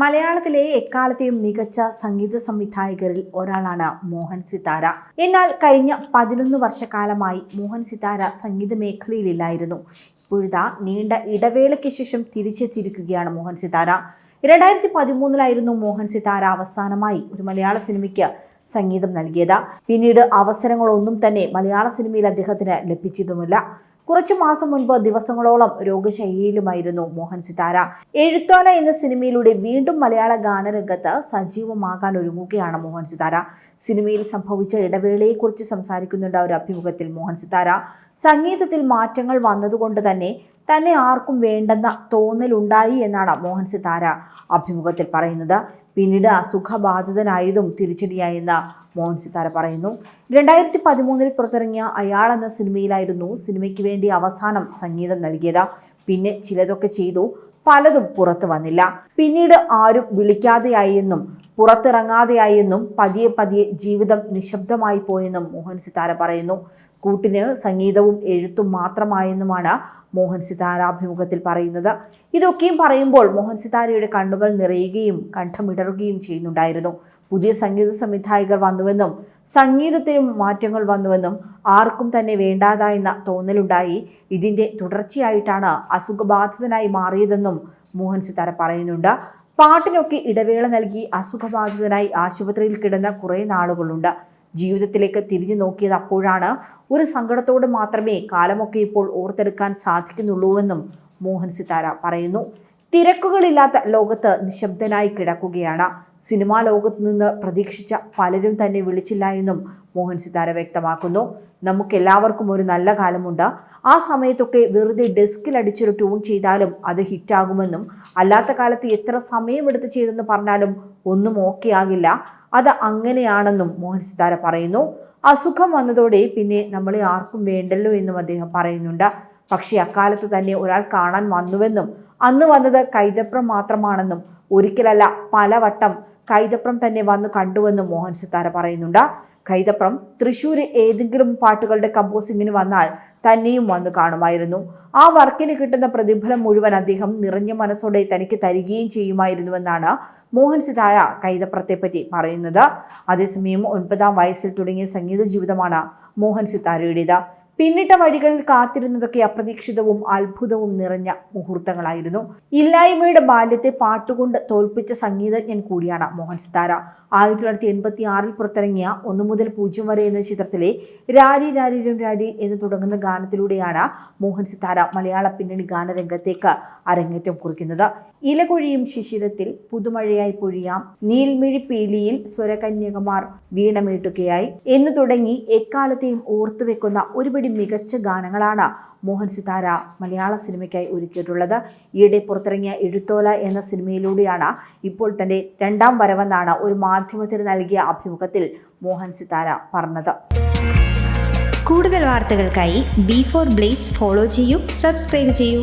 മലയാളത്തിലെ എക്കാലത്തെയും മികച്ച സംഗീത സംവിധായകരിൽ ഒരാളാണ് മോഹൻ സിതാര എന്നാൽ കഴിഞ്ഞ പതിനൊന്ന് വർഷക്കാലമായി മോഹൻ സിതാര സംഗീത മേഖലയിലില്ലായിരുന്നു. ഇപ്പോഴിതാ നീണ്ട ഇടവേളയ്ക്ക് ശേഷം തിരിച്ചെത്തിയിരിക്കുകയാണ് മോഹൻ സിതാര. രണ്ടായിരത്തി പതിമൂന്നിലായിരുന്നു മോഹൻ സിതാര അവസാനമായി ഒരു മലയാള സിനിമയ്ക്ക് സംഗീതം നൽകിയത്. പിന്നീട് അവസരങ്ങളൊന്നും തന്നെ മലയാള സിനിമയിൽ അദ്ദേഹത്തിന് ലഭിച്ചതുമില്ല കുറച്ചു മാസം മുൻപ് ദിവസങ്ങളോളം രോഗശൈലിയിലുമായിരുന്നു മോഹൻ സിതാര. എഴുത്തോല എന്ന സിനിമയിലൂടെ വീണ്ടും മലയാള ഗാനരംഗത്ത് സജീവമാകാൻ ഒരുങ്ങുകയാണ് മോഹൻ സിതാര. സിനിമയിൽ സംഭവിച്ച ഇടവേളയെക്കുറിച്ച് സംസാരിക്കുന്നുണ്ട് ഒരു അഭിമുഖത്തിൽ മോഹൻ സിതാര. സംഗീതത്തിൽ മാറ്റങ്ങൾ വന്നതുകൊണ്ട് തന്നെ തന്നെ ആർക്കും വേണ്ടെന്ന തോന്നലുണ്ടായി എന്നാണ് മോഹൻ സിതാര അഭിമുഖത്തിൽ പറയുന്നത്. പിന്നീട് അസുഖബാധിതനായതും തിരിച്ചടിയായെന്ന് മോഹൻ സിതാര പറയുന്നു. രണ്ടായിരത്തി പതിമൂന്നിൽ പുറത്തിറങ്ങിയ അയാൾ എന്ന സിനിമയിലായിരുന്നു സിനിമയ്ക്ക് വേണ്ടി അവസാനം സംഗീതം നൽകിയത്. പിന്നെ ചിലതൊക്കെ ചെയ്തു പലതും പുറത്തു വന്നില്ല. പിന്നീട് ആരും വിളിക്കാതെയായെന്നും പുറത്തിറങ്ങാതെയായെന്നും പതിയെ പതിയെ ജീവിതം നിശബ്ദമായി പോയെന്നും മോഹൻ സിതാര പറയുന്നു. കൂട്ടിന് സംഗീതവും എഴുത്തും മാത്രമായെന്നുമാണ് മോഹൻ സിതാര അഭിമുഖത്തിൽ പറയുന്നത്. ഇതൊക്കെയും പറയുമ്പോൾ മോഹൻ സിതാരയുടെ കണ്ണുകൾ നിറയുകയും കണ്ഠമിടറുകയും ചെയ്യുന്നുണ്ടായിരുന്നു. പുതിയ സംഗീത സംവിധായകർ വന്നുവെന്നും സംഗീതത്തിനും മാറ്റങ്ങൾ വന്നുവെന്നും ആർക്കും തന്നെ വേണ്ടാതായെന്ന തോന്നലുണ്ടായി. ഇതിന്റെ തുടർച്ചയായിട്ടാണ് അസുഖബാധിതനായി മാറിയതെന്നും മോഹൻ സിതാര പറയുന്നുണ്ട്. പാട്ടിനൊക്കെ ഇടവേള നൽകി അസുഖബാധിതനായി ആശുപത്രിയിൽ കിടന്ന കുറേ നാളുകളുണ്ട്. ജീവിതത്തിലേക്ക് തിരിഞ്ഞു നോക്കിയത് അപ്പോഴാണ്. ഒരു സങ്കടത്തോട് മാത്രമേ കാലമൊക്കെ ഇപ്പോൾ ഓർത്തെടുക്കാൻ സാധിക്കുന്നുള്ളൂവെന്നും മോഹൻ സിതാര പറയുന്നു. തിരക്കുകളില്ലാത്ത ലോകത്ത് നിശബ്ദനായി കിടക്കുകയാണ്. സിനിമാ ലോകത്ത് നിന്ന് പ്രതീക്ഷിച്ച പലരും തന്നെ വിളിച്ചില്ല എന്നും മോഹൻ സിതാര വ്യക്തമാക്കുന്നു. നമുക്കെല്ലാവർക്കും ഒരു നല്ല കാലമുണ്ട്. ആ സമയത്തൊക്കെ വെറുതെ ഡെസ്കിൽ അടിച്ചൊരു ട്യൂൺ ചെയ്താലും അത് ഹിറ്റാകുമെന്നും അല്ലാത്ത കാലത്ത് എത്ര സമയമെടുത്ത് ചെയ്തെന്ന് പറഞ്ഞാലും ഒന്നും ഓക്കെ ആകില്ല. അത് അങ്ങനെയാണെന്നും മോഹൻ സിതാര പറയുന്നു. അസുഖം വന്നതോടെ പിന്നെ നമ്മളെ ആർക്കും വേണ്ടല്ലോ എന്നും അദ്ദേഹം പറയുന്നുണ്ട്. പക്ഷേ അക്കാലത്ത് തന്നെ ഒരാൾ കാണാൻ വന്നുവെന്നും അന്ന് വന്നത് കൈതപ്രം മാത്രമാണെന്നും ഒരിക്കലല്ല പലവട്ടം കൈതപ്രം തന്നെ വന്നു കണ്ടുവെന്നും മോഹൻ സിത്താര പറയുന്നുണ്ട്. കൈതപ്രം തൃശ്ശൂർ ഏതെങ്കിലും പാട്ടുകളുടെ കമ്പോസിങ്ങിന് വന്നാൽ തന്നെയും വന്നു കാണുമായിരുന്നു. ആ വർക്കിന് കിട്ടുന്ന പ്രതിഫലം മുഴുവൻ അദ്ദേഹം നിറഞ്ഞ മനസ്സോടെ തനിക്ക് തരികയും ചെയ്യുമായിരുന്നുവെന്നാണ് മോഹൻ സിതാര കൈതപ്രത്തെപ്പറ്റി പറയുന്നത്. അതേസമയം ഒൻപതാം വയസ്സിൽ തുടങ്ങിയ സംഗീത ജീവിതമാണ് മോഹൻ സിത്താരയുടേത്. പിന്നിട്ട വഴികളിൽ കാത്തിരുന്നതൊക്കെ അപ്രതീക്ഷിതവും അത്ഭുതവും നിറഞ്ഞ മുഹൂർത്തങ്ങളായിരുന്നു. ഇല്ലായ്മയുടെ ബാല്യത്തെ പാട്ടുകൊണ്ട് തോൽപ്പിച്ച സംഗീതജ്ഞൻ കൂടിയാണ് മോഹൻ സിതാര. ആയിരത്തി തൊള്ളായിരത്തി എൺപത്തി ആറിൽ പുറത്തിറങ്ങിയ ഒന്നു മുതൽ പൂജ്യം വരെ എന്ന ചിത്രത്തിലെ രാരി രാരിരും രാരി എന്ന് തുടങ്ങുന്ന ഗാനത്തിലൂടെയാണ് മോഹൻ സിതാര മലയാള പിന്നണി ഗാനരംഗത്തേക്ക് അരങ്ങേറ്റം കുറിക്കുന്നത്. ഇലകൊഴിയും ശിശിരത്തിൽ പുതുമഴയായി പൊഴിയാം. നീൽമിഴി പീലിയിൽ സ്വരകന്യകമാർ വീണമീട്ടുകയായി എന്ന് തുടങ്ങി എക്കാലത്തെയും ഓർത്തുവെക്കുന്ന ഒരുപടി മികച്ച ഗാനങ്ങളാണ് മോഹൻ സിതാര മലയാള സിനിമയ്ക്കായി ഒരുക്കിയിട്ടുള്ളത്. ഈയിടെ പുറത്തിറങ്ങിയ എഴുത്തോല എന്ന സിനിമയിലൂടെയാണ് ഇപ്പോൾ തന്റെ രണ്ടാം വരവെന്നാണ് ഒരു മാധ്യമത്തിന് നൽകിയ അഭിമുഖത്തിൽ മോഹൻ സിതാര പറഞ്ഞത്. കൂടുതൽ വാർത്തകൾക്കായി ബി ഫോർ ബ്ലേസ് ഫോളോ ചെയ്യൂ സബ്സ്ക്രൈബ് ചെയ്യൂ.